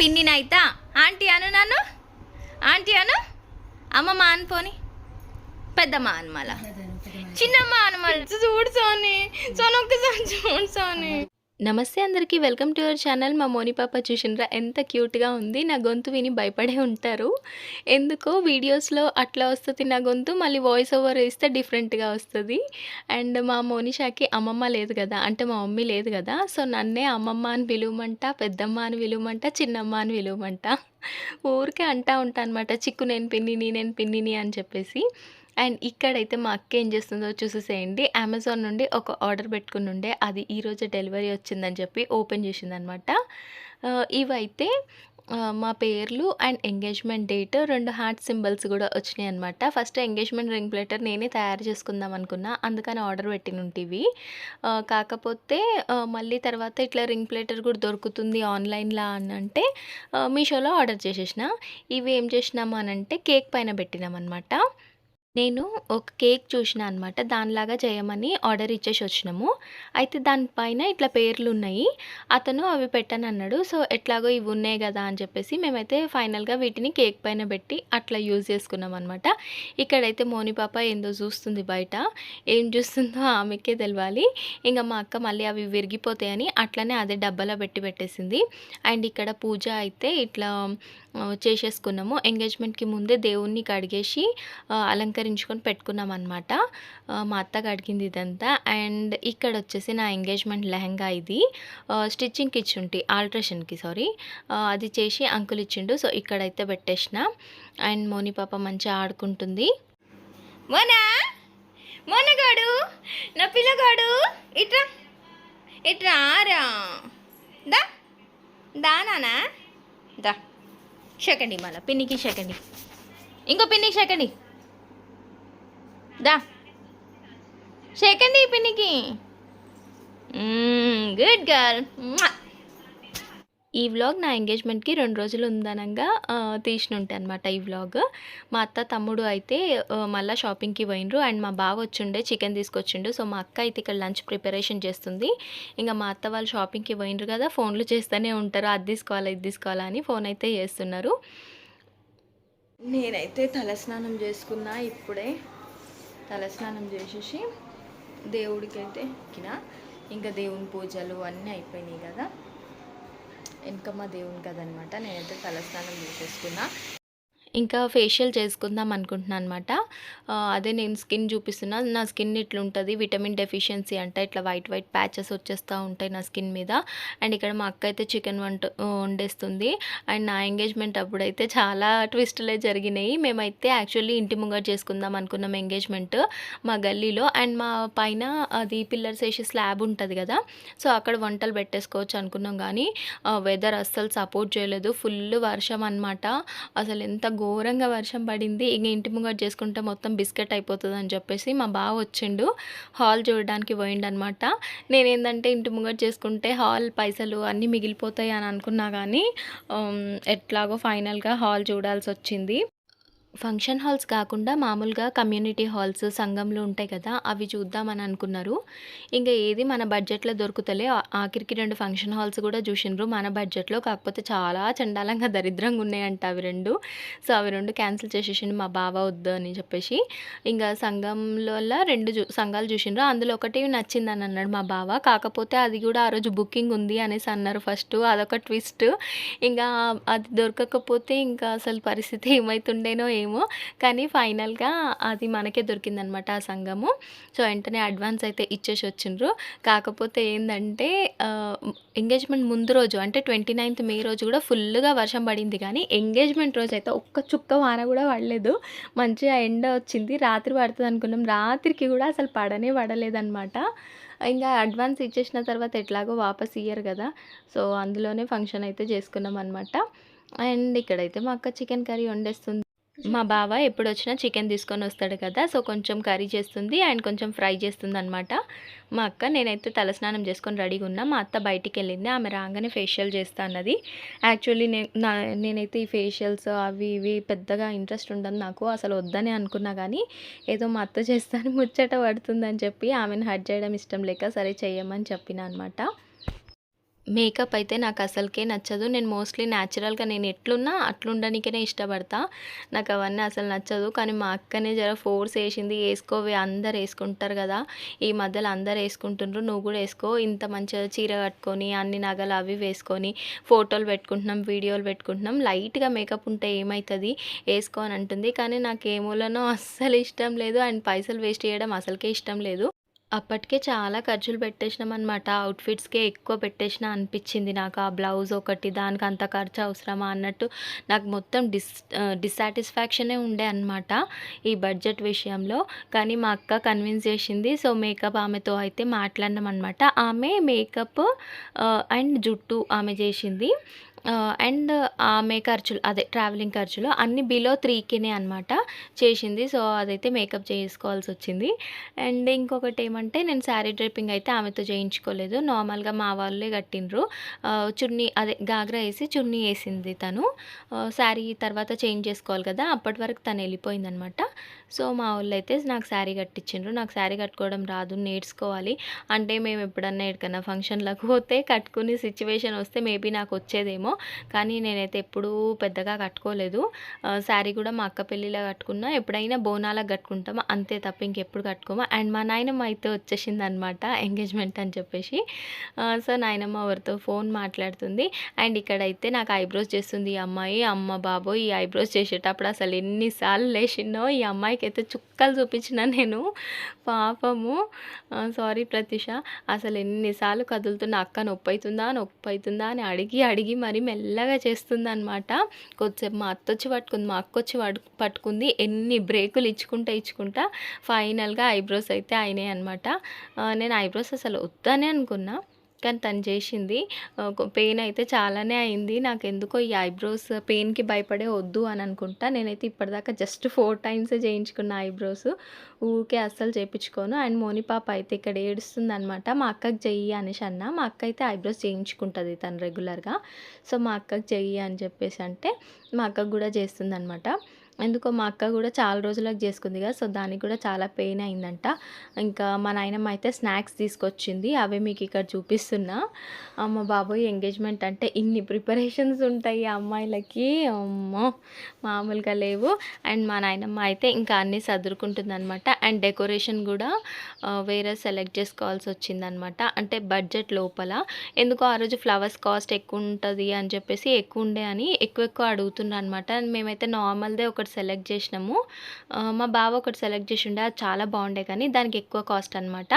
పిన్నినైతా aunty అను నన్ను aunty అను? అమ్మమ్మ అని పోని. పెద్దమ్మ అని మళ్ళా. చిన్నమ్మ అని మళ్ళీ. చూడు సోని. సోని ఒక్కసారి చూడు సోని. నమస్తే అందరికీ వెల్కమ్ టు అవర్ ఛానల్. మా మోని పాప చూసినరా ఎంత క్యూట్గా ఉంది. నా గొంతు విని భయపడే ఉంటారు. ఎందుకో వీడియోస్లో అట్లా వస్తుంది నా గొంతు మళ్ళీ వాయిస్ ఓవర్ ఇస్తే డిఫరెంట్గా వస్తుంది. అండ్ మా మోనిషాకి అమ్మమ్మ లేదు కదా అంటే మా మమ్మీ లేదు కదా. సో నన్నే అమ్మమ్మ అని పిలువమంట పెద్దమ్మ అని విలువమంట చిన్నమ్మ అని విలువమంట ఊరికే అంటా ఉంటా అనమాట చిక్కు నేను పిన్నిని నేను పిన్నిని అని చెప్పేసి. అండ్ ఇక్కడైతే మా అక్క ఏం చేస్తుందో చూసేసేయండి. అమెజాన్ నుండి ఒక ఆర్డర్ పెట్టుకుని ఉండే అది ఈరోజు డెలివరీ వచ్చిందని చెప్పి ఓపెన్ చేసిందనమాట ఇవైతే మా పేర్లు అండ్ ఎంగేజ్మెంట్ డేట్ రెండు హార్ట్ సింబల్స్ కూడా వచ్చినాయి అనమాట ఫస్ట్ ఎంగేజ్మెంట్ రింగ్ ప్లేటర్ నేనే తయారు చేసుకుందాం అనుకున్నా అందుకని ఆర్డర్ పెట్టినుంటివి. కాకపోతే మళ్ళీ తర్వాత ఇట్లా రింగ్ ప్లేటర్ కూడా దొరుకుతుంది ఆన్లైన్లో అని అంటే మీషోలో ఆర్డర్ చేసేసిన. ఇవి ఏం చేసినాము అని అంటే కేక్ పైన పెట్టినాం అనమాట నేను ఒక కేక్ చూసిన అనమాట దానిలాగా చేయమని ఆర్డర్ ఇచ్చేసి వచ్చినాము. అయితే దానిపైన ఇట్లా పేర్లు ఉన్నాయి. అతను అవి పెట్టాను అన్నాడు. సో ఎట్లాగో ఇవి ఉన్నాయి కదా అని చెప్పేసి మేమైతే ఫైనల్గా వీటిని కేక్ పైన పెట్టి అట్లా యూజ్ చేసుకున్నాం అనమాట ఇక్కడైతే మోని పాప ఏందో చూస్తుంది బయట. ఏం చూస్తుందో ఆమెకే తెలియాలి ఇంకా మా అక్క మళ్ళీ అవి విరిగిపోతాయని అట్లనే అదే డబ్బాలో పెట్టి పెట్టేసింది. అండ్ ఇక్కడ పూజ అయితే ఇట్లా చేసేసుకున్నాము. ఎంగేజ్మెంట్కి ముందే దేవుణ్ణి కడిగేసి అలంకరించుకొని పెట్టుకున్నాం అనమాట మా అత్త కడిగింది ఇదంతా. అండ్ ఇక్కడ వచ్చేసి నా ఎంగేజ్మెంట్ లెహంగా ఇది. స్టిచ్చింగ్కి ఇచ్చుంటి ఆల్ట్రేషన్కి సారీ అది చేసి అంకుల్ ఇచ్చిండు. సో ఇక్కడైతే పెట్టేసిన. అండ్ మోని పాప మంచిగా ఆడుకుంటుంది. మోనా? మోనగాడు నా పిల్లగాడు ఇట్రా. ఇట్రా రా దా. దానా దా. సెకండ్ మళ్ళా. పిన్నికి సెకండ్ ఇంకో పిన్నికి సెకండ్ దా. సెకండ్ పిన్నికి. గుడ్ గర్ల్ ఈ వ్లాగ్ నా ఎంగేజ్మెంట్కి రెండు రోజులు ఉందనంగా తీసినుంటే అనమాట ఈ వ్లాగ్. మా అత్త తమ్ముడు అయితే మళ్ళీ మళ్ళా షాపింగ్కి పోయినరు అండ్ మా బావ వచ్చిండే చికెన్ తీసుకొచ్చిండు. సో మా అక్క అయితే ఇక్కడ లంచ్ ప్రిపరేషన్ చేస్తుంది. ఇంకా మా అత్త వాళ్ళు షాపింగ్కి పోయినరు కదా ఫోన్లు చేస్తూనే ఉంటారు. అది తీసుకోవాలా ఇది తీసుకోవాలా అని ఫోన్ అయితే చేస్తున్నారు. నేనైతే తలస్నానం చేసుకున్నా ఇప్పుడే. తలస్నానం చేసేసి దేవుడికి అయితే ఎక్కిన. ఇంకా దేవుని పూజలు అన్నీ అయిపోయినాయి కదా. వెనకమ్మ దేవుని కదనమాట నేనైతే తలస్నానం చేసేసుకున్నా. ఇంకా ఫేషియల్ చేసుకుందాం అనుకుంటున్నాను అనమాట అదే నేను స్కిన్ చూపిస్తున్నా. నా స్కిన్ ఇట్లుంటుంది విటమిన్ డెఫిషియన్సీ అంట. ఇట్లా వైట్ వైట్ ప్యాచెస్ వచ్చేస్తూ ఉంటాయి నా స్కిన్ మీద. అండ్ ఇక్కడ మా అక్క అయితే చికెన్ వంట వండేస్తుంది. అండ్ నా ఎంగేజ్మెంట్ అప్పుడైతే చాలా ట్విస్టులే జరిగినాయి. మేమైతే యాక్చువల్లీ ఇంటి ముంగట చేసుకుందాం అనుకున్నాం ఎంగేజ్మెంట్ మా గల్లీలో. అండ్ మా పైన అది పిల్లర్స్ వేసి స్లాబ్ ఉంటుంది కదా. సో అక్కడ వంటలు పెట్టేసుకోవచ్చు అనుకున్నాం కానీ వెదర్ అస్సలు సపోర్ట్ చేయలేదు. ఫుల్ వర్షం అనమాట అసలు ఎంత ఘోరంగా వర్షం పడింది. ఇంక ఇంటి ముంగట చేసుకుంటే మొత్తం బిస్కెట్ అయిపోతుంది అని చెప్పేసి మా బావ వచ్చిండు. హాల్ చూడడానికి పోయిండు అనమాట నేనేందంటే ఇంటి ముంగట చేసుకుంటే హాల్ పైసలు అన్నీ మిగిలిపోతాయి అని అనుకున్నా కానీ ఎట్లాగో ఫైనల్గా హాల్ చూడాల్సి వచ్చింది ఫంక్షన్ హాల్స్ కాకుండా మామూలుగా కమ్యూనిటీ హాల్స్ సంఘంలో ఉంటాయి కదా అవి చూద్దామని అనుకున్నారు. ఇంకా ఏది మన బడ్జెట్లో దొరుకుతలే. ఆఖరికి రెండు ఫంక్షన్ హాల్స్ కూడా చూసిండ్రు. మన బడ్జెట్లో కాకపోతే చాలా చండాలంగా దరిద్రంగా ఉన్నాయంట అవి రెండు. సో అవి రెండు క్యాన్సిల్ చేసేసిండు మా బావ వద్దు అని చెప్పేసి. ఇంకా సంఘంలో రెండు చూ సంఘాలు చూసిండ్రు. అందులో ఒకటి నచ్చిందని అన్నాడు మా బావ. కాకపోతే అది కూడా ఆ రోజు బుకింగ్ ఉంది అనేసి అన్నారు ఫస్ట్. అదొక ట్విస్ట్. ఇంకా అది దొరకకపోతే ఇంకా అసలు పరిస్థితి ఏమవుతుండేనో ఏమో. కానీ ఫైనల్గా అది మనకే దొరికిందనమాట ఆ సంఘము. సో వెంటనే అడ్వాన్స్ అయితే ఇచ్చేసి వచ్చిండ్రు. కాకపోతే ఏంటంటే ఎంగేజ్మెంట్ ముందు రోజు అంటే ట్వంటీ నైన్త్ మే రోజు కూడా ఫుల్గా వర్షం పడింది. కానీ ఎంగేజ్మెంట్ రోజు అయితే ఒక్క చుక్క వాన కూడా పడలేదు. మంచిగా ఎండ వచ్చింది. రాత్రి పడుతుంది అనుకున్నాం. రాత్రికి కూడా అసలు పడనే పడలేదన్నమాట ఇంకా అడ్వాన్స్ ఇచ్చేసిన తర్వాత ఎట్లాగో వాపస్ ఇయ్యరు కదా. సో అందులోనే ఫంక్షన్ అయితే చేసుకున్నాం అనమాట అండ్ ఇక్కడైతే మా అక్క చికెన్ కర్రీ వండేస్తుంది. మా బావ ఎప్పుడు వచ్చినా చికెన్ తీసుకొని వస్తాడు కదా సో కొంచెం కర్రీ చేస్తుంది అండ్ కొంచెం ఫ్రై చేస్తుంది అనమాట మా అక్క నేనైతే తలస్నానం చేసుకొని రెడీగా ఉన్నా. మా అత్త బయటికి వెళ్ళింది ఆమె రాగానే ఫేషియల్ చేస్తా అన్నది. యాక్చువల్లీ నేను నా నేనైతే ఈ ఫేషియల్స్ అవి ఇవి పెద్దగా ఇంట్రెస్ట్ ఉండదు నాకు అసలు వద్దనే అనుకున్నా కానీ ఏదో మా అత్త చేస్తాను ముచ్చట పడుతుందని చెప్పి ఆమెను హట్ చేయడం ఇష్టం లేక సరే చెయ్యమని చెప్పిన అనమాట మేకప్ అయితే నాకు అసలుకే నచ్చదు. నేను మోస్ట్లీ న్యాచురల్గా నేను ఎట్లున్నా అట్లుండనికనే ఇష్టపడతా. నాకు అవన్నీ అసలు నచ్చదు. కానీ మా అక్కనే జర ఫోర్స్ వేసింది వేసుకోవి అందరు వేసుకుంటారు కదా. ఈ మధ్యలో అందరు వేసుకుంటుండ్రు నువ్వు కూడా వేసుకో. ఇంత మంచిగా చీర కట్టుకొని అన్ని నగలు అవి వేసుకొని ఫోటోలు పెట్టుకుంటున్నాం వీడియోలు పెట్టుకుంటున్నాం. లైట్గా మేకప్ ఉంటే ఏమవుతుంది వేసుకో అని అంటుంది. కానీ నాకు ఏమూలనో అస్సలు ఇష్టం లేదు. అండ్ పైసలు వేస్ట్ చేయడం అసలుకే ఇష్టం లేదు. అప్పటికే చాలా ఖర్చులు పెట్టేసినాం అనమాట అవుట్ఫిట్స్కే ఎక్కువ పెట్టేసిన అనిపించింది నాకు. ఆ బ్లౌజ్ ఒకటి దానికి అంత ఖర్చు అవసరమా అన్నట్టు నాకు మొత్తం డిస్ డిస్సాటిస్ఫాక్షనే ఉండే అనమాట ఈ బడ్జెట్ విషయంలో. కానీ మా అక్క కన్విన్స్ చేసింది. సో మేకప్ ఆమెతో అయితే మాట్లాడినాం అనమాట ఆమె మేకప్ అండ్ జుట్టు ఆమె చేసింది. అండ్ ఆమె ఖర్చులు అదే ట్రావెలింగ్ ఖర్చులు అన్ని బిలో త్రీకేనే అనమాట చేసింది. సో అదైతే మేకప్ చేసుకోవాల్సి వచ్చింది అండ్ ఇంకొకటి ఏమంటే నేను శారీ డ్రైపింగ్ అయితే ఆమెతో చేయించుకోలేదు. నార్మల్గా మా వాళ్ళే కట్టిండ్రు. చున్నీ అదే గాగ్రా వేసి చున్నీ వేసింది తను. శారీ తర్వాత చేంజ్ చేసుకోవాలి కదా అప్పటి వరకు తను వెళ్ళిపోయిందనమాట సో మా వాళ్ళు అయితే నాకు శారీ కట్టించిండ్రు నాకు శారీ కట్టుకోవడం రాదు నేర్చుకోవాలి. అంటే మేము ఎప్పుడన్నా ఎక్కడన్నా ఫంక్షన్లకు పోతే కట్టుకునే సిచ్యువేషన్ వస్తే మేబీ నాకు వచ్చేదేమో. కానీ నేనైతే ఎప్పుడూ పెద్దగా కట్టుకోలేదు. శారీ కూడా మా అక్క పెళ్ళిలో కట్టుకున్నా ఎప్పుడైనా బోనాలకు కట్టుకుంటాము? అంతే తప్ప ఇంకెప్పుడు కట్టుకోము? అండ్ మా నాయనమ్మ అయితే వచ్చేసింది అనమాట ఎంగేజ్మెంట్ అని చెప్పేసి. సో నాయనమ్మ ఎవరితో ఫోన్ మాట్లాడుతుంది. అండ్ ఇక్కడైతే నాకు ఐబ్రోస్ చేస్తుంది ఈ అమ్మాయి. అమ్మ బాబో ఈ ఐబ్రోస్ చేసేటప్పుడు అసలు ఎన్నిసార్లు లేచిందో ఈ అమ్మాయికి అయితే చుక్కలు చూపించిన నేను. పాపము. సారీ ప్రతిష. అసలు ఎన్నిసార్లు కదులుతున్న అక్క నొప్పి అవుతుందా నొప్పి అవుతుందా అని అడిగి అడిగి మరి మెల్లగా చేస్తుంది అనమాట కొద్దిసేపు మా అత్త వచ్చి పట్టుకుంది మా అక్క వచ్చి పట్టుకుంది. ఎన్ని బ్రేకులు ఇచ్చుకుంటా ఇచ్చుకుంటా ఫైనల్గా ఐబ్రోస్ అయితే అయినాయి అనమాట నేను ఐబ్రోస్ అసలు వద్దనే అనుకున్నా. కానీ తను చేసింది. పెయిన్ అయితే చాలానే అయింది. నాకు ఎందుకో ఈ ఐబ్రోస్ పెయిన్కి భయపడే వద్దు అని అనుకుంటా. నేనైతే ఇప్పటిదాకా జస్ట్ ఫోర్ టైమ్సే చేయించుకున్న ఐబ్రోస్. ఊరికే అస్సలు చేయించుకోను. అండ్ మోని పాప అయితే ఇక్కడ ఏడుస్తుంది అనమాట మా అక్కకి చెయ్యి అనేసి అన్న. మా అక్క అయితే ఐబ్రోస్ చేయించుకుంటుంది తను రెగ్యులర్గా. సో మా అక్కకి చెయ్యి అని చెప్పేసి అంటే మా అక్కకు కూడా చేస్తుంది అనమాట ఎందుకో మా అక్క కూడా చాలా రోజులకు చేసుకుంది కదా సో దానికి కూడా చాలా పెయిన్ అయిందంట. ఇంకా మా నాయనమ్మ అయితే స్నాక్స్ తీసుకొచ్చింది అవే మీకు ఇక్కడ చూపిస్తున్నా. అమ్మ బాబోయ్ ఎంగేజ్మెంట్ అంటే ఇన్ని ప్రిపరేషన్స్ ఉంటాయి అమ్మాయిలకి. అమ్మో మామూలుగా లేవు. అండ్ మా నాయనమ్మ అయితే ఇంకా అన్నీ సదురుకుంటుందనమాట అండ్ డెకరేషన్ కూడా వేరే సెలెక్ట్ చేసుకోవాల్సి వచ్చిందనమాట అంటే బడ్జెట్ లోపల. ఎందుకో ఆ రోజు ఫ్లవర్స్ కాస్ట్ ఎక్కువ ఉంటుంది అని చెప్పేసి ఎక్కువ ఉండే అని ఎక్కువ ఎక్కువ అడుగుతున్నారు అనమాట మేమైతే నార్మల్దే ఒకటి సెలెక్ట్ చేసినాము. మా బావ ఒకటి సెలెక్ట్ చేసి ఉండే అది చాలా బాగుండే కానీ దానికి ఎక్కువ కాస్ట్ అనమాట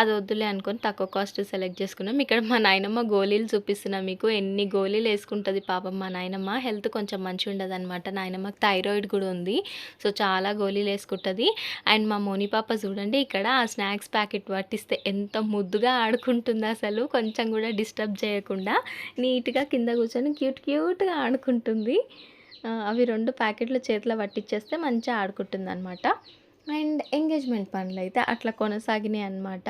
అది వద్దులే అనుకొని తక్కువ కాస్ట్ సెలెక్ట్ చేసుకున్నాం. ఇక్కడ మా నాయనమ్మ గోళీలు చూపిస్తున్నా మీకు. ఎన్ని గోళీలు వేసుకుంటుంది పాపం మా నాయనమ్మ. హెల్త్ కొంచెం మంచిగా ఉండదు అనమాట నాయనమ్మకి థైరాయిడ్ కూడా ఉంది. సో చాలా గోళీలు వేసుకుంటుంది. అండ్ మా మోని పాప చూడండి ఇక్కడ ఆ స్నాక్స్ ప్యాకెట్ పట్టిస్తే ఎంత ముద్దుగా ఆడుకుంటుంది అసలు. కొంచెం కూడా డిస్టర్బ్ చేయకుండా నీట్గా కింద కూర్చొని క్యూట్ క్యూట్గా ఆడుకుంటుంది. అవి రెండు ప్యాకెట్లు చేతిలో పట్టించేస్తే మంచిగా ఆడుకుంటుంది అనమాట అండ్ ఎంగేజ్మెంట్ పనులు అయితే అట్లా కొనసాగినాయి అనమాట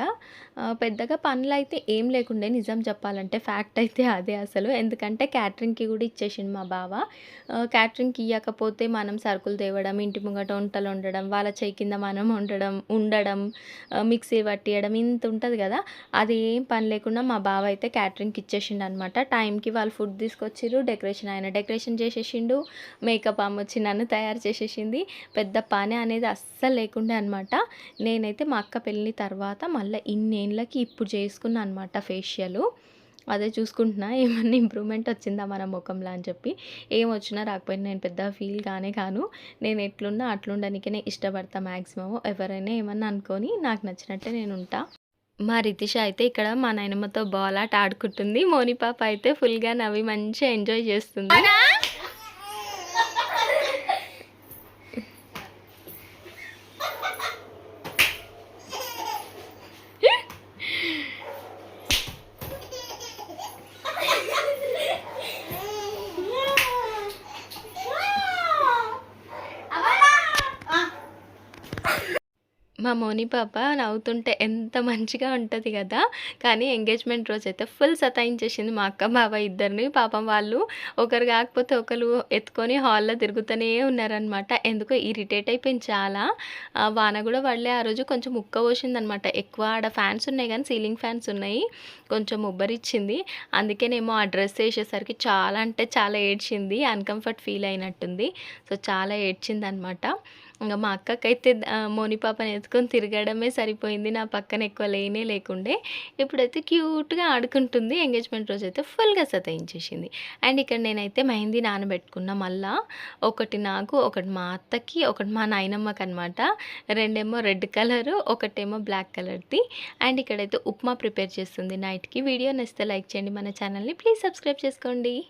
పెద్దగా పనులు అయితే ఏం లేకుండే నిజం చెప్పాలంటే ఫ్యాక్ట్ అయితే అదే అసలు. ఎందుకంటే క్యాటరింగ్కి కూడా ఇచ్చేసిండు మా బావ. క్యాటరింగ్కి ఇవ్వకపోతే మనం సరుకులు తేవడం ఇంటి ముంగట వంటలు వండడం వాళ్ళ చేయి కింద మనం వండడం ఉండడం మిక్సీ పట్టియడం ఇంత ఉంటుంది కదా. అది ఏం పని లేకుండా మా బావ అయితే క్యాటరింగ్కి ఇచ్చేసిండు అనమాట టైంకి వాళ్ళు ఫుడ్ తీసుకొచ్చిర్రు డెకరేషన్ ఆయన డెకరేషన్ చేసేసిండు మేకప్ అమ్మొచ్చి వచ్చి నన్ను తయారు చేసేసింది. పెద్ద పని అనేది అస్సలు లేకుండే అనమాట నేనైతే మా అక్క పెళ్ళి తర్వాత మళ్ళీ ఇన్నేళ్ళకి ఇప్పుడు చేసుకున్నా అనమాట ఫేషియల్. అదే చూసుకుంటున్నా ఏమన్నా ఇంప్రూవ్మెంట్ వచ్చిందా మన ముఖంలో అని చెప్పి. ఏం వచ్చినా రాకపోయినా నేను పెద్ద ఫీల్ కానే కాను నేను ఎట్లున్నా అట్లుండనికనే ఇష్టపడతా మ్యాక్సిమం ఎవరైనా ఏమన్నా అనుకొని నాకు నచ్చినట్టే నేను ఉంటా. మా రితిష అయితే ఇక్కడ మా నాయనమ్మతో బాల్ ఆట ఆడుకుంటుంది. మోనిపాప అయితే ఫుల్గా నవ్వి మంచిగా ఎంజాయ్ చేస్తుంది. మా మోని పాప నవ్వుతుంటే ఎంత మంచిగా ఉంటుంది కదా. కానీ ఎంగేజ్మెంట్ రోజు అయితే ఫుల్ సతాయించేసింది మా అక్క బాబాయ్ ఇద్దరిని. పాపం వాళ్ళు ఒకరు కాకపోతే ఒకరు ఎత్తుకొని హాల్లో తిరుగుతూనే ఉన్నారనమాట ఎందుకో ఇరిటేట్ అయిపోయింది చాలా. వాన కూడా పడలే. ఆ రోజు కొంచెం ముక్క పోసిందనమాట ఎక్కువ ఆడ ఫ్యాన్స్ ఉన్నాయి కానీ సీలింగ్ ఫ్యాన్స్ ఉన్నాయి. కొంచెం ఉబ్బరిచ్చింది. అందుకేనేమో ఆ డ్రెస్ వేసేసరికి చాలా అంటే చాలా ఏడ్చింది. అన్కంఫర్ట్ ఫీల్ అయినట్టుంది. సో చాలా ఏడ్చింది అనమాట ఇంకా మా అక్కకైతే మోని పాపని ఎత్తుకొని తిరగడమే సరిపోయింది. నా పక్కన ఎక్కువ లేనే లేకుండే. ఇప్పుడైతే క్యూట్గా ఆడుకుంటుంది. ఎంగేజ్మెంట్ రోజు అయితే ఫుల్గా సతాయించేసింది. అండ్ ఇక్కడ నేనైతే మెహందీ నానబెట్టుకున్న మళ్ళా ఒకటి నాకు ఒకటి మా అత్తకి ఒకటి మా నాయనమ్మకి అనమాట రెండేమో రెడ్ కలర్ ఒకటేమో బ్లాక్ కలర్ది. అండ్ ఇక్కడైతే ఉప్మా ప్రిపేర్ చేస్తుంది నైట్కి. వీడియో నచ్చితే లైక్ చేయండి. మన ఛానల్ని ప్లీజ్ సబ్స్క్రైబ్ చేసుకోండి.